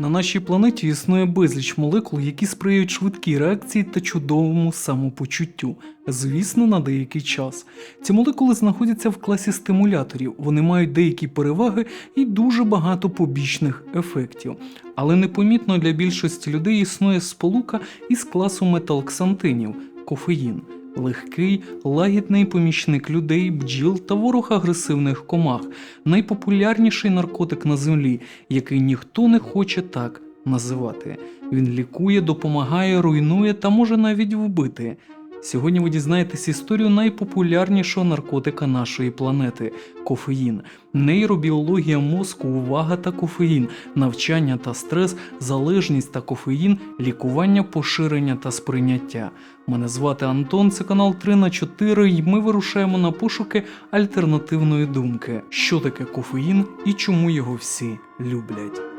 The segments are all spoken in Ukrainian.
На нашій планеті існує безліч молекул, які сприяють швидкій реакції та чудовому самопочуттю. Звісно, на деякий час. Ці молекули знаходяться в класі стимуляторів, вони мають деякі переваги і дуже багато побічних ефектів. Але непомітно для більшості людей існує сполука із класу металксантинів кофеїн. Легкий, лагідний помічник людей, бджіл та ворог агресивних комах, найпопулярніший наркотик на землі, який ніхто не хоче так називати. Він лікує, допомагає, руйнує та може навіть вбити. Сьогодні ви дізнаєтесь історію найпопулярнішого наркотика нашої планети кофеїн, нейробіологія мозку, увага та кофеїн, навчання та стрес, залежність та кофеїн, лікування, поширення та сприйняття. Мене звати Антон, це канал 3 на 4 і ми вирушаємо на пошуки альтернативної думки, що таке кофеїн і чому його всі люблять.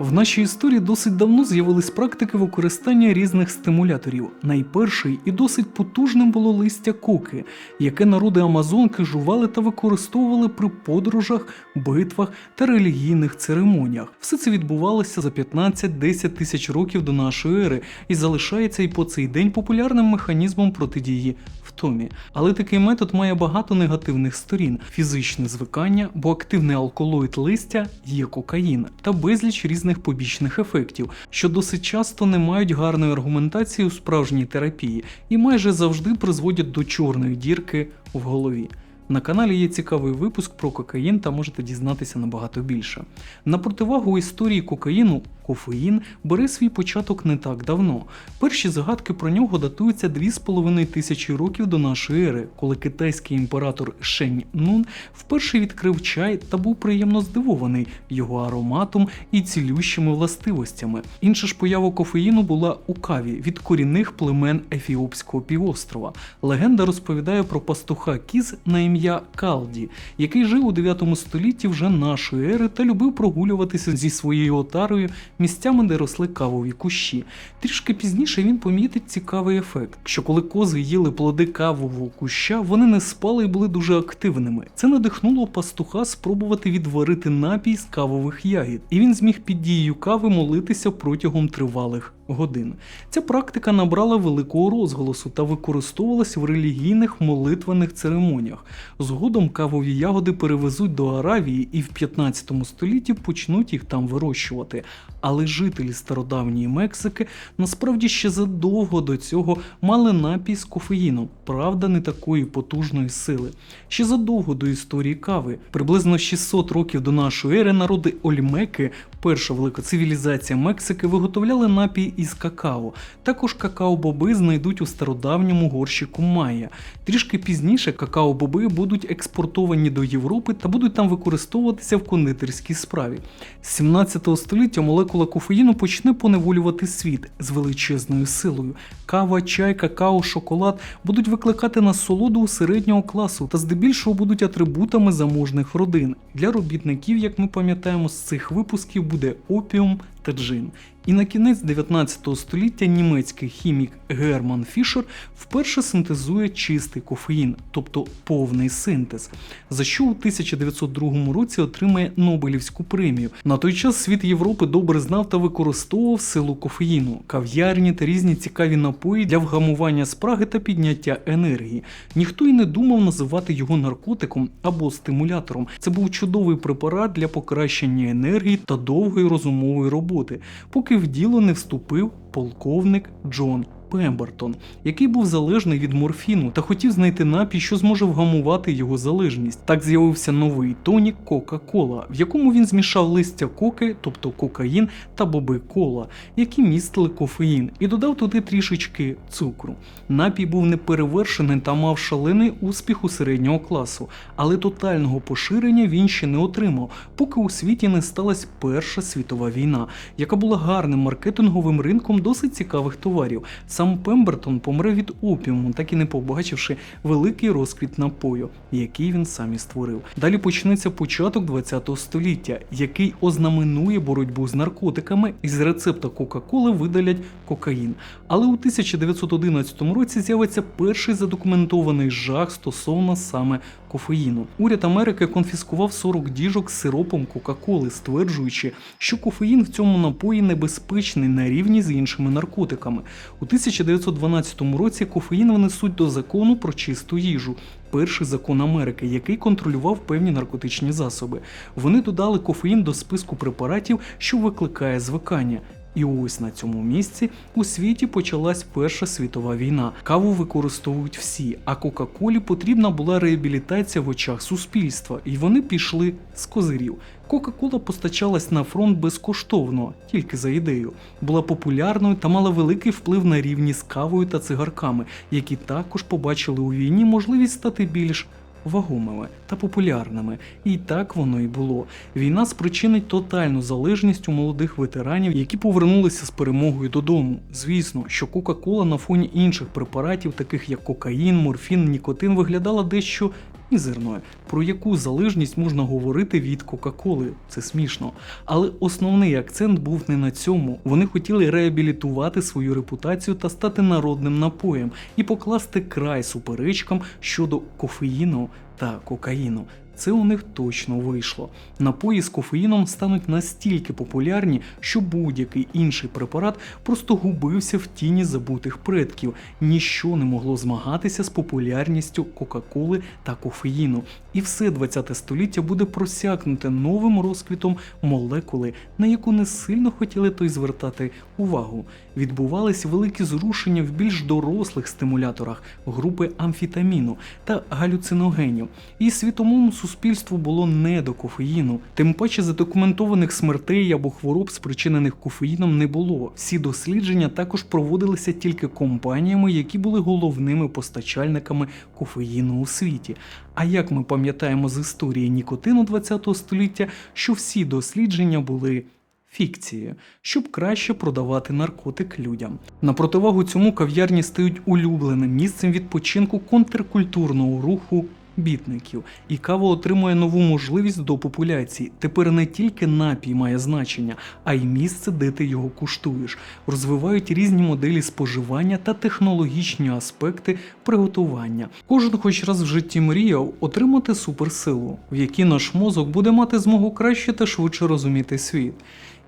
В нашій історії досить давно з'явились практики використання різних стимуляторів. Найперший і досить потужним було листя коки, яке народи Амазонки жували та використовували при подорожах, битвах та релігійних церемоніях. Все це відбувалося за 15-10 тисяч років до нашої ери і залишається і по цей день популярним механізмом протидії втомі. Але такий метод має багато негативних сторін: фізичне звикання, бо активний алколоїд листя є кокаїн та безліч різних побічних ефектів, що досить часто не мають гарної аргументації у справжній терапії і майже завжди призводять до чорної дірки в голові. На каналі є цікавий випуск про кокаїн та можете дізнатися набагато більше. На противагу історії кокаїну кофеїн бере свій початок не так давно. Перші згадки про нього датуються 2,5 тисячі років до нашої ери, коли китайський імператор Шень Нун вперше відкрив чай та був приємно здивований його ароматом і цілющими властивостями. Інша ж поява кофеїну була у каві від корінних племен Ефіопського півострова. Легенда розповідає про пастуха кіз на ім'я Калді, який жив у 9 столітті вже нашої ери та любив прогулюватися зі своєю отарою місцями, де росли кавові кущі. Трішки пізніше він помітить цікавий ефект, що коли кози їли плоди кавового куща, вони не спали і були дуже активними. Це надихнуло пастуха спробувати відварити напій з кавових ягід, і він зміг під дією кави молитися протягом тривалих годин. Ця практика набрала великого розголосу та використовувалась в релігійних молитвених церемоніях. Згодом кавові ягоди перевезуть до Аравії і в 15 столітті почнуть їх там вирощувати. Але жителі стародавньої Мексики насправді ще задовго до цього мали напій з кофеїном, правда, не такої потужної сили. Ще задовго до історії кави, приблизно 600 років до нашої ери, народи Ольмеки, перша велика цивілізація Мексики, виготовляли напій із какао. Також какао-боби знайдуть у стародавньому горщику Майя. Трішки пізніше какао-боби будуть експортовані до Європи та будуть там використовуватися в кондитерській справі. З 17 століття молекула кофеїну почне поневолювати світ з величезною силою. Кава, чай, какао, шоколад будуть викликати насолоду у середнього класу та здебільшого будуть атрибутами заможних родин. Для робітників, як ми пам'ятаємо, з цих випусків буде опіум та джин. І на кінець 19 століття німецький хімік Герман Фішер вперше синтезує чистий кофеїн, тобто повний синтез, за що у 1902 році отримає Нобелівську премію. На той час світ Європи добре знав та використовував силу кофеїну, кав'ярні та різні цікаві напої для вгамування спраги та підняття енергії. Ніхто й не думав називати його наркотиком або стимулятором. Це був чудовий препарат для покращення енергії та довгої розумової роботи, поки в діло не вступив полковник Джон. Пембертон, який був залежний від морфіну та хотів знайти напій, що зможе вгамувати його залежність. Так з'явився новий тонік Кока-Кола, в якому він змішав листя коки, тобто кокаїн та боби кола, які містили кофеїн, і додав туди трішечки цукру. Напій був неперевершений та мав шалений успіх у середнього класу, але тотального поширення він ще не отримав, поки у світі не сталася Перша світова війна, яка була гарним маркетинговим ринком досить цікавих товарів. Сам Пембертон помре від опіуму, так і не побачивши великий розквіт напою, який він сам і створив. Далі почнеться початок 20 століття, який ознаменує боротьбу з наркотиками, і з рецепта Кока-Коли видалять кокаїн. Але у 1911 році з'явиться перший задокументований жах стосовно саме кофеїну. Уряд Америки конфіскував 40 діжок з сиропом Кока-Коли, стверджуючи, що кофеїн в цьому напої небезпечний на рівні з іншими наркотиками. У 1912 році кофеїн внесуть до закону про чисту їжу. Перший закон Америки, який контролював певні наркотичні засоби. Вони додали кофеїн до списку препаратів, що викликає звикання. І ось на цьому місці у світі почалась Перша світова війна. Каву використовують всі, а Кока-Колі потрібна була реабілітація в очах суспільства, і вони пішли з козирів. Кока-Кола постачалась на фронт безкоштовно, тільки за ідею, була популярною та мала великий вплив на рівні з кавою та цигарками, які також побачили у війні можливість стати більш вагомими та популярними. І так воно і було. Війна спричинить тотальну залежність у молодих ветеранів, які повернулися з перемогою додому. Звісно, що Кока-Кола на фоні інших препаратів, таких як кокаїн, морфін, нікотин, виглядала дещо мізерною. Про яку залежність можна говорити від Кока-Коли? Це смішно. Але основний акцент був не на цьому. Вони хотіли реабілітувати свою репутацію та стати народним напоєм і покласти край суперечкам щодо кофеїну та кокаїну. Це у них точно вийшло. Напої з кофеїном стануть настільки популярні, що будь-який інший препарат просто губився в тіні забутих предків. Ніщо не могло змагатися з популярністю Кока-Коли та кофеїну. І все 20 століття буде просякнуте новим розквітом молекули, на яку не сильно хотіли той звертати увагу. Відбувались великі зрушення в більш дорослих стимуляторах групи амфітаміну та галюциногенів. І світовому суспільству було не до кофеїну. Тим паче задокументованих смертей або хвороб, спричинених кофеїном, не було. Всі дослідження також проводилися тільки компаніями, які були головними постачальниками кофеїну у світі. А як ми пам'ятаємо з історії нікотину ХХ століття, що всі дослідження були фікцією, щоб краще продавати наркотик людям. На противагу цьому кав'ярні стають улюбленим місцем відпочинку контркультурного руху. Бітників і кава отримує нову можливість до популяції. Тепер не тільки напій має значення, а й місце, де ти його куштуєш. Розвивають різні моделі споживання та технологічні аспекти приготування. Кожен хоч раз в житті мріяв отримати суперсилу, в якій наш мозок буде мати змогу краще та швидше розуміти світ.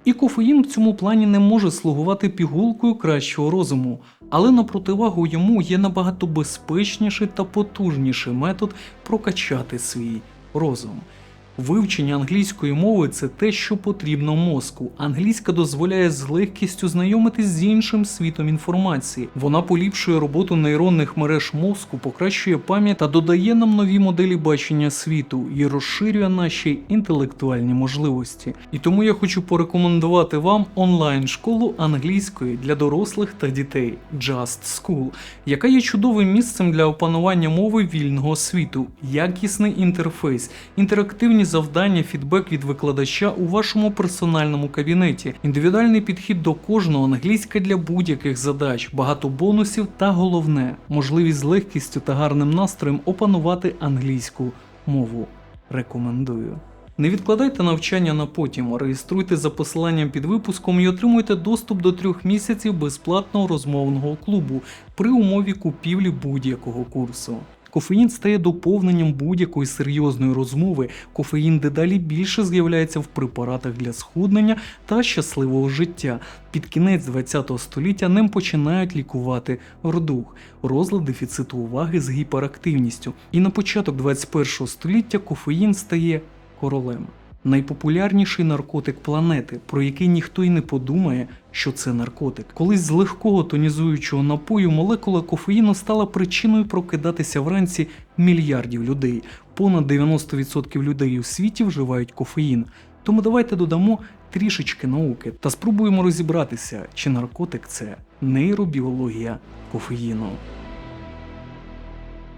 І кофеїн в цьому плані не може слугувати пігулкою кращого розуму, але на противагу йому є набагато безпечніший та потужніший метод прокачати свій розум. Вивчення англійської мови це те, що потрібно мозку. Англійська дозволяє з легкістю знайомитись з іншим світом інформації. Вона поліпшує роботу нейронних мереж мозку, покращує пам'ять та додає нам нові моделі бачення світу і розширює наші інтелектуальні можливості. І тому я хочу порекомендувати вам онлайн-школу англійської для дорослих та дітей Just School, яка є чудовим місцем для опанування мови вільного світу, якісний інтерфейс, інтерактивні завдання, фідбек від викладача у вашому персональному кабінеті, індивідуальний підхід до кожного, англійська для будь-яких задач, багато бонусів та головне можливість з легкістю та гарним настроєм опанувати англійську мову. Рекомендую. Не відкладайте навчання на потім, реєструйте за посиланням під випуском і отримуйте доступ до трьох місяців безплатного розмовного клубу при умові купівлі будь-якого курсу. Кофеїн стає доповненням будь-якої серйозної розмови. Кофеїн дедалі більше з'являється в препаратах для схуднення та щасливого життя. Під кінець ХХ століття ним починають лікувати рдух, розлад дефіциту уваги з гіперактивністю. І на початок 21 століття кофеїн стає королем. Найпопулярніший наркотик планети, про який ніхто й не подумає, що це наркотик. Колись з легкого тонізуючого напою молекула кофеїну стала причиною прокидатися вранці мільярдів людей. Понад 90% людей у світі вживають кофеїн. Тому давайте додамо трішечки науки та спробуємо розібратися, чи наркотик це нейробіологія кофеїну.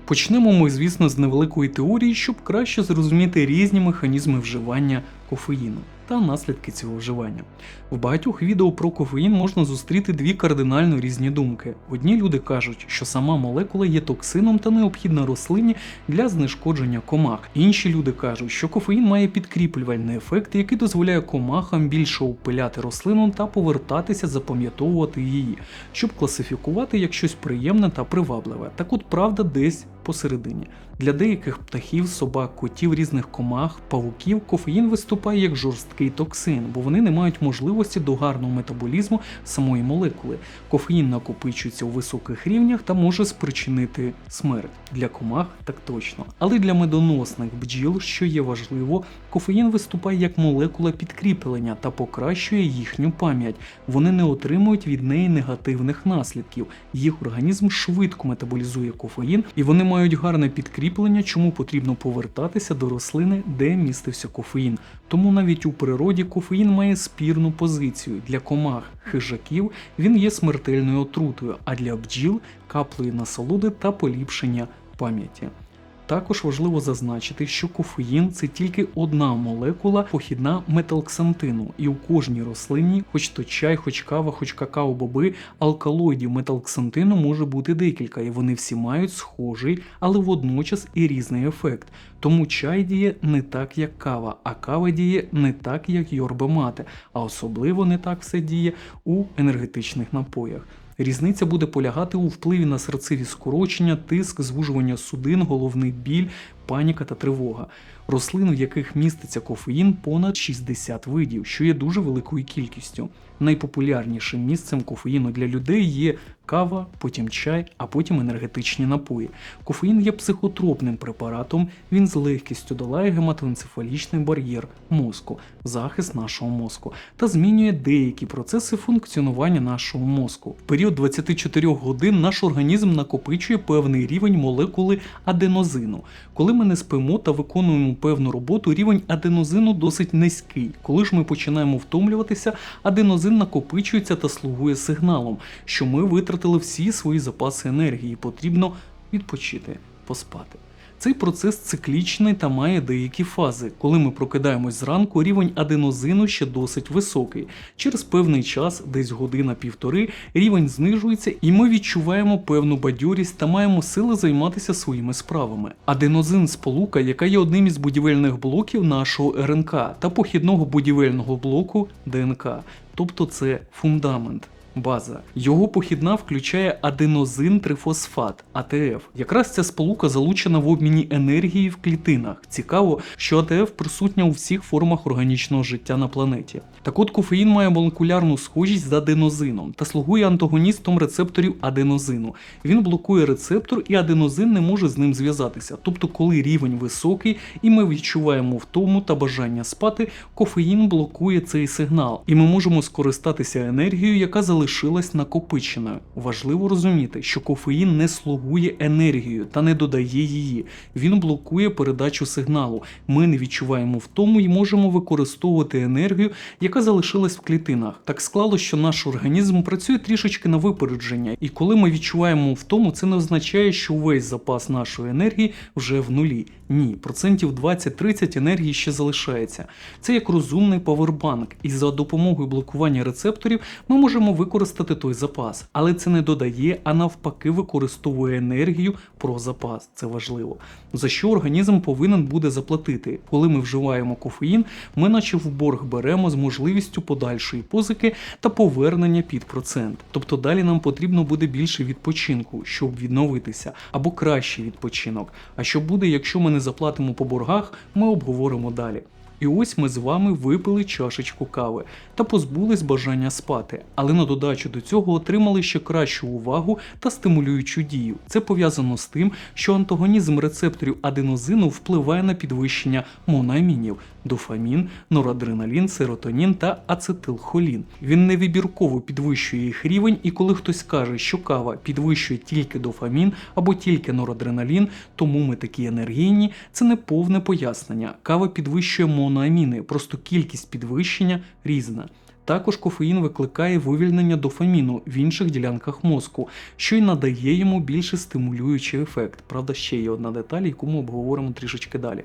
Почнемо ми, звісно, з невеликої теорії, щоб краще зрозуміти різні механізми вживання кофеїну. та наслідки цього вживання. В багатьох відео про кофеїн можна зустріти дві кардинально різні думки. Одні люди кажуть, що сама молекула є токсином та необхідна рослині для знешкодження комах. Інші люди кажуть, що кофеїн має підкріплювальний ефект, який дозволяє комахам більше опиляти рослину та повертатися запам'ятовувати її, щоб класифікувати як щось приємне та привабливе. Так от правда десь посередині. Для деяких птахів, собак, котів, різних комах, павуків кофеїн виступає як жорсткий токсин, бо вони не мають можливості до гарного метаболізму самої молекули. Кофеїн накопичується у високих рівнях та може спричинити смерть. Для комах так точно. Але для медоносних бджіл, що є важливо, кофеїн виступає як молекула підкріплення та покращує їхню пам'ять. Вони не отримують від неї негативних наслідків. Їх організм швидко метаболізує кофеїн, і вони мають гарне підкріплення, чому потрібно повертатися до рослини, де містився кофеїн. Тому навіть у природі кофеїн має спірну позицію. Для комах хижаків він є смертельною отрутою, а для бджіл каплею насолоди та поліпшення пам'яті. Також важливо зазначити, що кофеїн це тільки одна молекула похідна металксантину, і у кожній рослині, хоч то чай, хоч кава, хоч какао-боби, алкалоїдів металксантину може бути декілька, і вони всі мають схожий, але водночас і різний ефект. Тому чай діє не так, як кава, а кава діє не так, як йорба мати, а особливо не так все діє у енергетичних напоях. Різниця буде полягати у впливі на серцеві скорочення, тиск, звужування судин, головний біль, паніка та тривога. Рослин, в яких міститься кофеїн, понад 60 видів, що є дуже великою кількістю. Найпопулярнішим місцем кофеїну для людей є кава, потім чай, а потім енергетичні напої. Кофеїн є психотропним препаратом, він з легкістю долає гематоенцефалічний бар'єр мозку, захист нашого мозку та змінює деякі процеси функціонування нашого мозку. В період 24 годин наш організм накопичує певний рівень молекули аденозину. Коли ми не спимо та виконуємо певну роботу, рівень аденозину досить низький. Коли ж ми починаємо втомлюватися, аденозин накопичується та слугує сигналом, що ми витратили всі свої запаси енергії, потрібно відпочити, поспати. Цей процес циклічний та має деякі фази. Коли ми прокидаємось зранку, рівень аденозину ще досить високий. Через певний час, десь година-півтори, рівень знижується, і ми відчуваємо певну бадьорість та маємо сили займатися своїми справами. Аденозин сполука, яка є одним із будівельних блоків нашого РНК та похідного будівельного блоку ДНК. Тобто це фундамент база. Його похідна включає аденозин трифосфат АТФ. Якраз ця сполука залучена в обміні енергії в клітинах. Цікаво, що АТФ присутня у всіх формах органічного життя на планеті. Так от кофеїн має молекулярну схожість з аденозином та слугує антагоністом рецепторів аденозину. Він блокує рецептор, і аденозин не може з ним зв'язатися. Тобто, коли рівень високий і ми відчуваємо втому та бажання спати, кофеїн блокує цей сигнал, і ми можемо скористатися енергією, яка залишилась накопиченою. Важливо розуміти, що кофеїн не слугує енергією та не додає її. Він блокує передачу сигналу. Ми не відчуваємо втому і можемо використовувати енергію, яка залишилась в клітинах. Так склало, що наш організм працює трішечки на випередження, і коли ми відчуваємо втому, це не означає, що весь запас нашої енергії вже в нулі. Ні, процентів 20-30 енергії ще залишається. Це як розумний павербанк, і за допомогою блокування рецепторів ми можемо використати той запас, але це не додає, а навпаки, використовує енергію про запас. Це важливо. За що організм повинен буде заплатити. Коли ми вживаємо кофеїн, ми наче в борг беремо з можливістю подальшої позики та повернення під процент. Тобто далі нам потрібно буде більше відпочинку, щоб відновитися, або кращий відпочинок. А що буде, якщо ми не заплатимо по боргах, ми обговоримо далі. І ось ми з вами випили чашечку кави та позбулись бажання спати, але на додачу до цього отримали ще кращу увагу та стимулюючу дію. Це пов'язано з тим, що антагонізм рецепторів аденозину впливає на підвищення моноамінів дофамін, норадреналін, серотонін та ацетилхолін. Він невибірково підвищує їх рівень, і коли хтось каже, що кава підвищує тільки дофамін або тільки норадреналін, тому ми такі енергійні, це не повне пояснення. Кава підвищує моноаміни, просто кількість підвищення різна. Також кофеїн викликає вивільнення дофаміну в інших ділянках мозку, що й надає йому більше стимулюючий ефект. Правда, ще є одна деталь, яку ми обговоримо трішечки далі.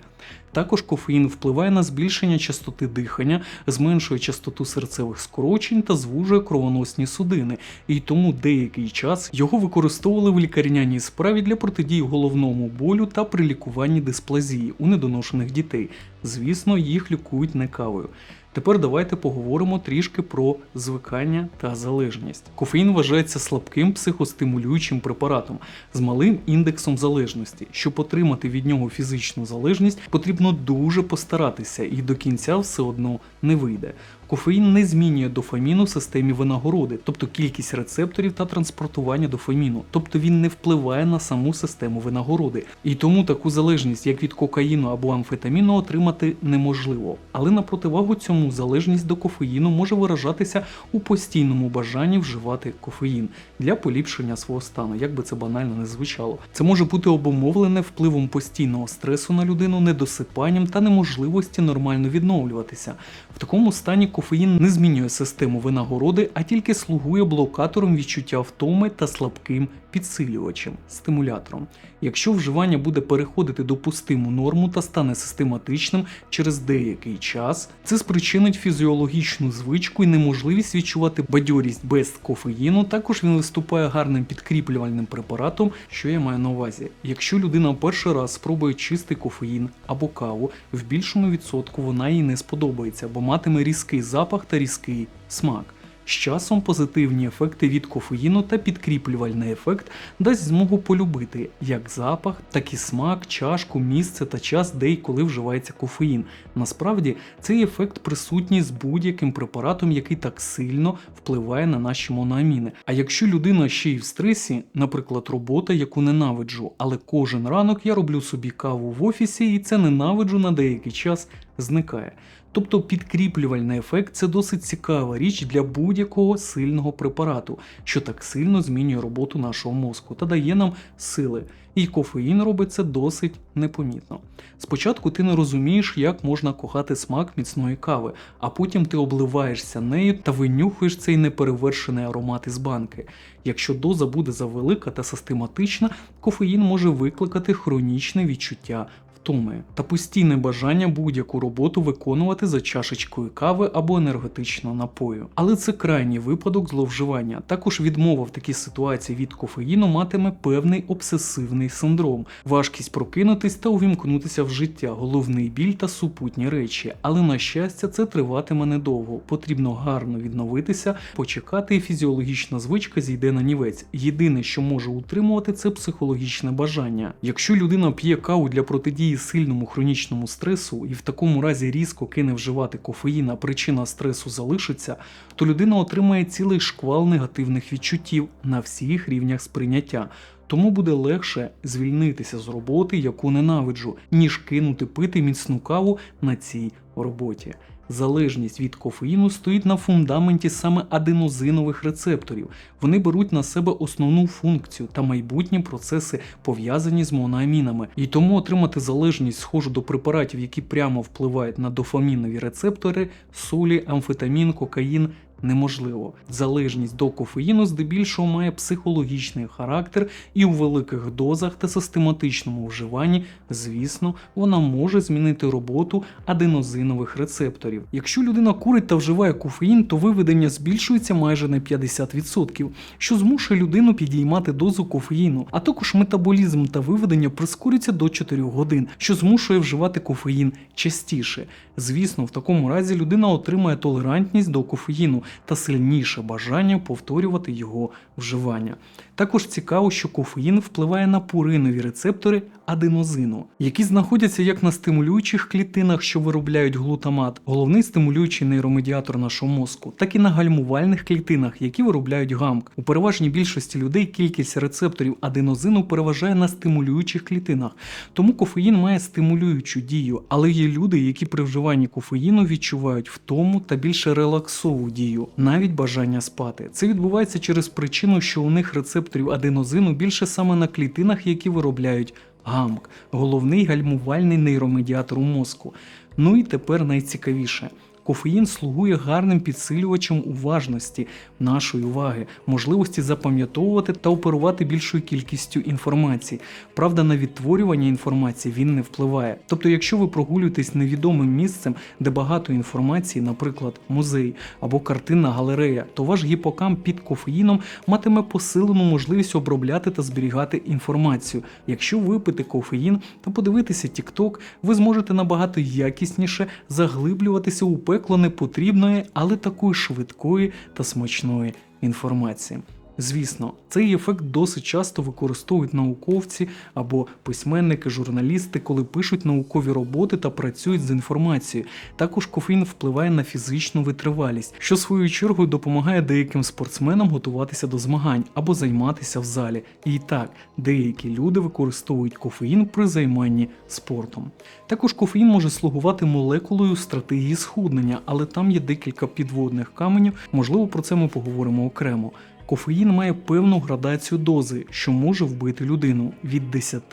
Також кофеїн впливає на збільшення частоти дихання, зменшує частоту серцевих скорочень та звужує кровоносні судини, і тому деякий час його використовували в лікарняній справі для протидії головному болю та при лікуванні дисплазії у недоношених дітей. Звісно, їх лікують не кавою. Тепер давайте поговоримо трішки про звикання та залежність. Кофеїн вважається слабким психостимулюючим препаратом з малим індексом залежності. Щоб отримати від нього фізичну залежність, потрібно дуже постаратися, і до кінця все одно не вийде. Кофеїн не змінює дофаміну в системі винагороди, тобто кількість рецепторів та транспортування дофаміну, тобто він не впливає на саму систему винагороди. І тому таку залежність, як від кокаїну або амфетаміну, отримати неможливо. Але на противагу цьому залежність до кофеїну може виражатися у постійному бажанні вживати кофеїн для поліпшення свого стану, як би це банально не звучало. Це може бути обумовлене впливом постійного стресу на людину, недосипанням та неможливості нормально відновлюватися. В такому стані кофеїн не змінює систему винагороди, а тільки слугує блокатором відчуття втоми та слабким підсилювачем, стимулятором. Якщо вживання буде переходити допустиму норму та стане систематичним через деякий час, це спричинить фізіологічну звичку і неможливість відчувати бадьорість без кофеїну. Також він виступає гарним підкріплювальним препаратом, що я маю на увазі. Якщо людина перший раз спробує чистий кофеїн або каву, в більшому відсотку вона їй не сподобається, бо матиме різкий запах та різкий смак. З часом позитивні ефекти від кофеїну та підкріплювальний ефект дасть змогу полюбити як запах, так і смак, чашку, місце та час, де і коли вживається кофеїн. Насправді цей ефект присутній з будь-яким препаратом, який так сильно впливає на наші моноаміни. А якщо людина ще й в стресі, наприклад, робота, яку ненавиджу, але кожен ранок я роблю собі каву в офісі і це ненавиджу на деякий час зникає. Тобто підкріплювальний ефект це досить цікава річ для будь-якого сильного препарату, що так сильно змінює роботу нашого мозку та дає нам сили. І кофеїн робить це досить непомітно. Спочатку ти не розумієш, як можна кохати смак міцної кави, а потім ти обливаєшся нею та винюхуєш цей неперевершений аромат із банки. Якщо доза буде завелика та систематична, кофеїн може викликати хронічне відчуття втоми та постійне бажання будь-яку роботу виконувати за чашечкою кави або енергетичного напою. Але це крайній випадок зловживання. Також відмова в такій ситуації від кофеїну матиме певний обсесивний синдром, важкість прокинутись та увімкнутися в життя, головний біль та супутні речі. Але на щастя, це триватиме недовго. Потрібно гарно відновитися, почекати, і фізіологічна звичка зійде на нівець. Єдине, що може утримувати, це психологічне бажання. Якщо людина п'є каву для протидії сильному хронічному стресу і в такому разі різко кине вживати кофеїн, а причина стресу залишиться, то людина отримає цілий шквал негативних відчуттів на всіх рівнях сприйняття. Тому буде легше звільнитися з роботи, яку ненавиджу, ніж кинути пити міцну каву на цій роботі. Залежність від кофеїну стоїть на фундаменті саме аденозинових рецепторів. Вони беруть на себе основну функцію та майбутні процеси пов'язані з моноамінами. І тому отримати залежність схожу до препаратів, які прямо впливають на дофамінові рецептори, солі, амфетамін, кокаїн. Неможливо. Залежність до кофеїну здебільшого має психологічний характер, і у великих дозах та систематичному вживанні, звісно, вона може змінити роботу аденозинових рецепторів. Якщо людина курить та вживає кофеїн, то виведення збільшується майже на 50%, що змушує людину підіймати дозу кофеїну, а також метаболізм та виведення прискорюється до 4 годин, що змушує вживати кофеїн частіше. Звісно, в такому разі людина отримає толерантність до кофеїну та сильніше бажання повторювати його вживання. Також цікаво, що кофеїн впливає на пуринові рецептори аденозину, які знаходяться як на стимулюючих клітинах, що виробляють глутамат, головний стимулюючий нейромедіатор нашого мозку, так і на гальмувальних клітинах, які виробляють гамк. У переважній більшості людей кількість рецепторів аденозину переважає на стимулюючих клітинах, тому кофеїн має стимулюючу дію, але є люди, які при вживанні кофеїну відчувають втому та більше релаксову дію, навіть бажання спати. Це відбувається через причину, що у них рецепторів аденозину більше саме на клітинах, які виробляють гамк, головний гальмувальний нейромедіатор у мозку. Ну і тепер найцікавіше. Кофеїн слугує гарним підсилювачем уважності, нашої уваги, можливості запам'ятовувати та оперувати більшою кількістю інформації. Правда, на відтворювання інформації він не впливає. Тобто, якщо ви прогулюєтесь невідомим місцем, де багато інформації, наприклад, музей або картинна галерея, то ваш гіпокамп під кофеїном матиме посилену можливість обробляти та зберігати інформацію. Якщо випити кофеїн та подивитися TikTok, ви зможете набагато якісніше заглиблюватися у пекло непотрібної, але такої швидкої та смачної інформації. Звісно, цей ефект досить часто використовують науковці або письменники, журналісти, коли пишуть наукові роботи та працюють з інформацією. Також кофеїн впливає на фізичну витривалість, що своєю чергою допомагає деяким спортсменам готуватися до змагань або займатися в залі. І так, деякі люди використовують кофеїн при займанні спортом. Також кофеїн може слугувати молекулою стратегії схуднення, але там є декілька підводних каменів. Можливо, про це ми поговоримо окремо. Кофеїн має певну градацію дози, що може вбити людину від 10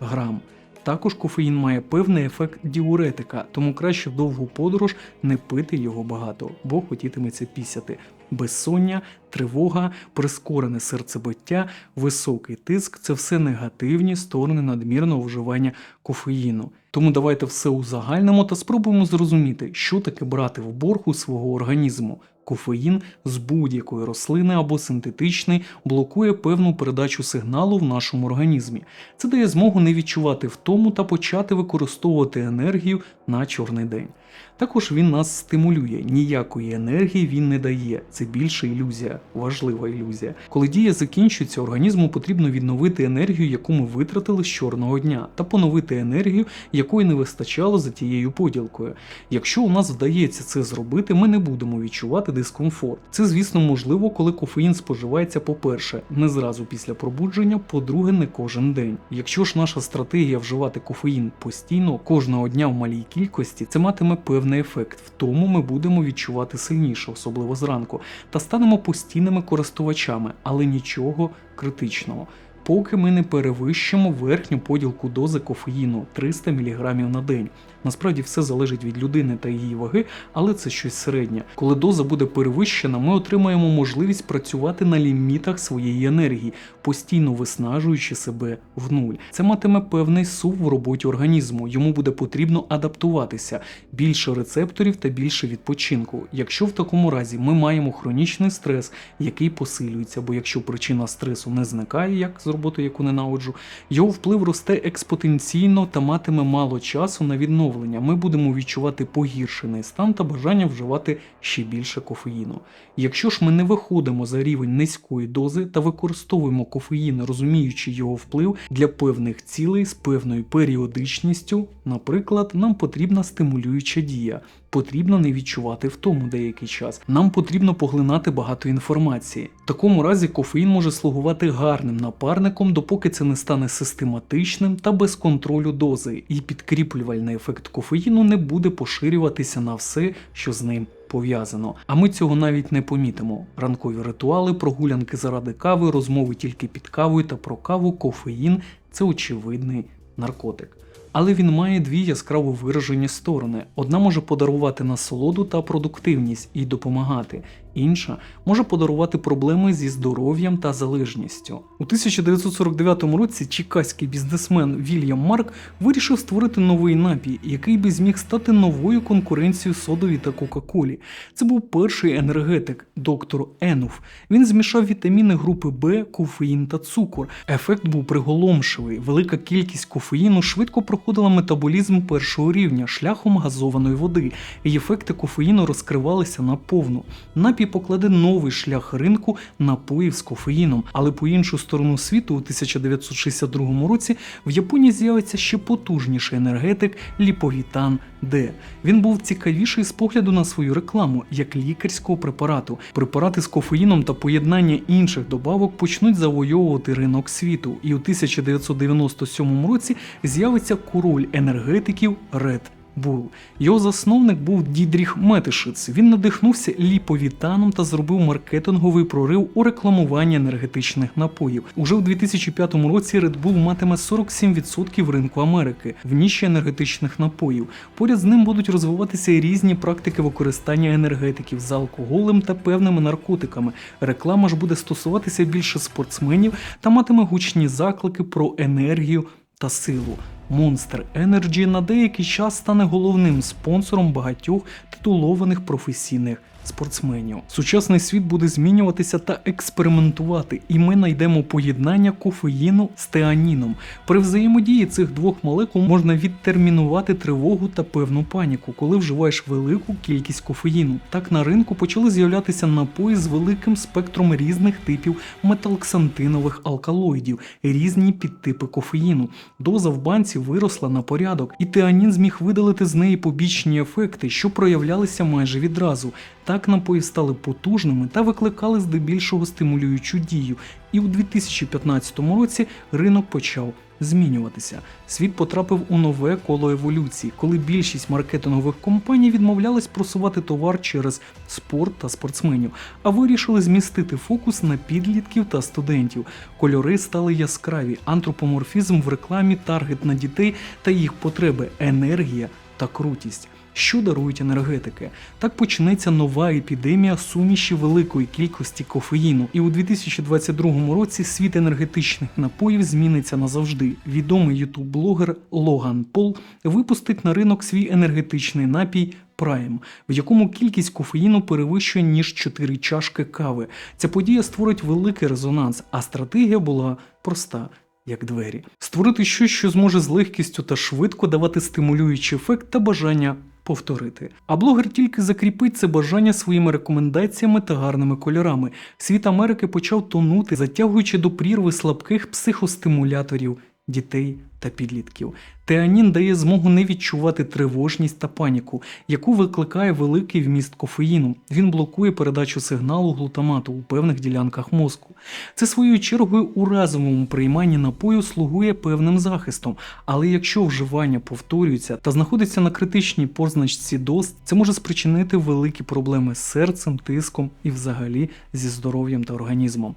грам. Також кофеїн має певний ефект діуретика, тому краще довгу подорож не пити його багато, бо хотітиметься пісяти. Безсоння, тривога, прискорене серцебиття, високий тиск це все негативні сторони надмірного вживання кофеїну. Тому давайте все узагальнимо та спробуємо зрозуміти, що таке брати в борг у свого організму. Кофеїн з будь-якої рослини або синтетичний блокує певну передачу сигналу в нашому організмі. Це дає змогу не відчувати втому та почати використовувати енергію на чорний день. Також він нас стимулює, ніякої енергії він не дає. Це більше ілюзія, важлива ілюзія. Коли дія закінчується, організму потрібно відновити енергію, яку ми витратили з чорного дня, та поновити енергію, якої не вистачало за тією поділкою. Якщо у нас вдається це зробити, ми не будемо відчувати дискомфорт. Це, звісно, можливо, коли кофеїн споживається, по-перше, не зразу після пробудження, по-друге, не кожен день. Якщо ж наша стратегія вживати кофеїн постійно, кожного дня в малій кількості, це матиме певний ефект. В тому ми будемо відчувати сильніше, особливо зранку, та станемо постійними користувачами, але нічого критичного. Поки ми не перевищимо верхню поділку дози кофеїну 300 мг на день. Насправді все залежить від людини та її ваги, але це щось середнє. Коли доза буде перевищена, ми отримаємо можливість працювати на лімітах своєї енергії, постійно виснажуючи себе в нуль. Це матиме певний сув в роботі організму. Йому буде потрібно адаптуватися, більше рецепторів та більше відпочинку. Якщо в такому разі ми маємо хронічний стрес, який посилюється, бо якщо причина стресу не зникає, як з роботи, яку ненавиджу, його вплив росте експотенційно та матиме мало часу на відновлення. Ми будемо відчувати погіршений стан та бажання вживати ще більше кофеїну. Якщо ж ми не виходимо за рівень низької дози та використовуємо кофеїн, розуміючи його вплив для певних цілей з певною періодичністю, наприклад, нам потрібна стимулююча дія. Потрібно не відчувати втому деякий час. Нам потрібно поглинати багато інформації. В такому разі кофеїн може слугувати гарним напарником, допоки це не стане систематичним та без контролю дози, і підкріплювальний ефект кофеїну не буде поширюватися на все, що з ним пов'язано. А ми цього навіть не помітимо. Ранкові ритуали, прогулянки заради кави, розмови тільки під кавою та про каву, кофеїн це очевидний наркотик. Але він має дві яскраво виражені сторони: одна може подарувати насолоду та продуктивність і допомагати, інша може подарувати проблеми зі здоров'ям та залежністю. У 1949 році чекаський бізнесмен Вільям Марк вирішив створити новий напій, який би зміг стати новою конкуренцією содові та Кока-Колі. Це був перший енергетик, доктор Енуф. Він змішав вітаміни групи Б, кофеїн та цукор. Ефект був приголомшивий. Велика кількість кофеїну швидко проходила метаболізм першого рівня шляхом газованої води, і ефекти кофеїну розкривалися наповну. Напій покладе новий шлях ринку напоїв з кофеїном, але по іншу сторону світу у 1962 році в Японії з'явиться ще потужніший енергетик Ліповітан Д. Він був цікавіший з погляду на свою рекламу як лікарського препарату. Препарати з кофеїном та поєднання інших добавок почнуть завойовувати ринок світу, і у 1997 році з'явиться король енергетиків Red Бул. Його засновник був Дідріх Метишиц. Він надихнувся ліповітаном та зробив маркетинговий прорив у рекламуванні енергетичних напоїв. Уже у 2005 році Red Bull матиме 47% ринку Америки в ніші енергетичних напоїв. Поряд з ним будуть розвиватися різні практики використання енергетиків з алкоголем та певними наркотиками. Реклама ж буде стосуватися більше спортсменів та матиме гучні заклики про енергію та силу. Monster Energy на деякий час стане головним спонсором багатьох титулованих професійних спортсменів. Сучасний світ буде змінюватися та експериментувати, і ми знайдемо поєднання кофеїну з теаніном. При взаємодії цих двох молекул можна відтермінувати тривогу та певну паніку, коли вживаєш велику кількість кофеїну. Так на ринку почали з'являтися напої з великим спектром різних типів металксантинових алкалоїдів, різні підтипи кофеїну. Доза в банці виросла на порядок, і теанін зміг видалити з неї побічні ефекти, що проявлялися майже відразу. Так напої стали потужними та викликали здебільшого стимулюючу дію. І у 2015 році ринок почав змінюватися. Світ потрапив у нове коло еволюції, коли більшість маркетингових компаній відмовлялись просувати товар через спорт та спортсменів, а вирішили змістити фокус на підлітків та студентів. Кольори стали яскраві, антропоморфізм в рекламі, таргет на дітей та їх потреби, енергія та крутість. Що дарують енергетики? Так почнеться нова епідемія суміші великої кількості кофеїну. І у 2022 році світ енергетичних напоїв зміниться назавжди. Відомий ютуб-блогер Логан Пол випустить на ринок свій енергетичний напій. Prime, в якому кількість кофеїну перевищує ніж 4 чашки кави. Ця подія створить великий резонанс, а стратегія була проста як двері. Створити щось, що зможе з легкістю та швидко давати стимулюючий ефект та бажання повторити. А блогер тільки закріпить це бажання своїми рекомендаціями та гарними кольорами. Світ Америки почав тонути, затягуючи до прірви слабких психостимуляторів дітей та підлітків. Теанін дає змогу не відчувати тривожність та паніку, яку викликає великий вміст кофеїну. Він блокує передачу сигналу глутамату у певних ділянках мозку. Це своєю чергою у разовому прийманні напою слугує певним захистом, але якщо вживання повторюється та знаходиться на критичній позначці доз, це може спричинити великі проблеми з серцем, тиском і взагалі зі здоров'ям та організмом.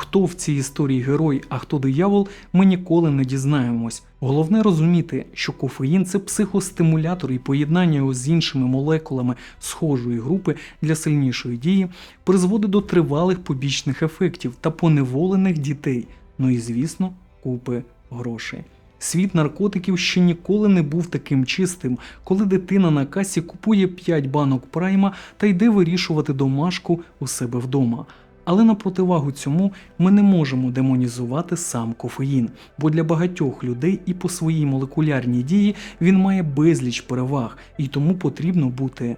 Хто в цій історії герой, а хто диявол, ми ніколи не дізнаємось. Головне розуміти, що кофеїн це психостимулятор і поєднання його з іншими молекулами схожої групи для сильнішої дії призводить до тривалих побічних ефектів та поневолених дітей. Ну і звісно, купи грошей. Світ наркотиків ще ніколи не був таким чистим, коли дитина на касі купує 5 банок прайма та йде вирішувати домашку у себе вдома. Але на противагу цьому ми не можемо демонізувати сам кофеїн, бо для багатьох людей і по своїй молекулярній дії він має безліч переваг, і тому потрібно бути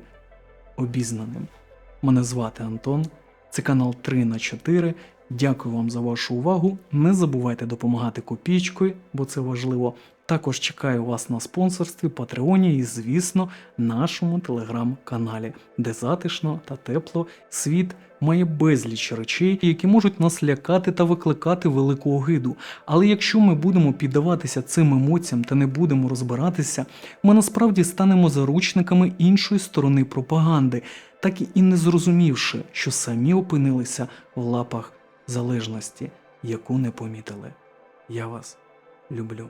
обізнаним. Мене звати Антон, це канал 3 на 4. Дякую вам за вашу увагу. Не забувайте допомагати копійкою, бо це важливо. Також чекаю вас на спонсорстві, Патреоні і, звісно, нашому телеграм-каналі, де затишно та тепло світ має безліч речей, які можуть нас лякати та викликати велику огиду. Але якщо ми будемо піддаватися цим емоціям та не будемо розбиратися, ми насправді станемо заручниками іншої сторони пропаганди, так і не зрозумівши, що самі опинилися в лапах залежності, яку не помітили. Я вас люблю.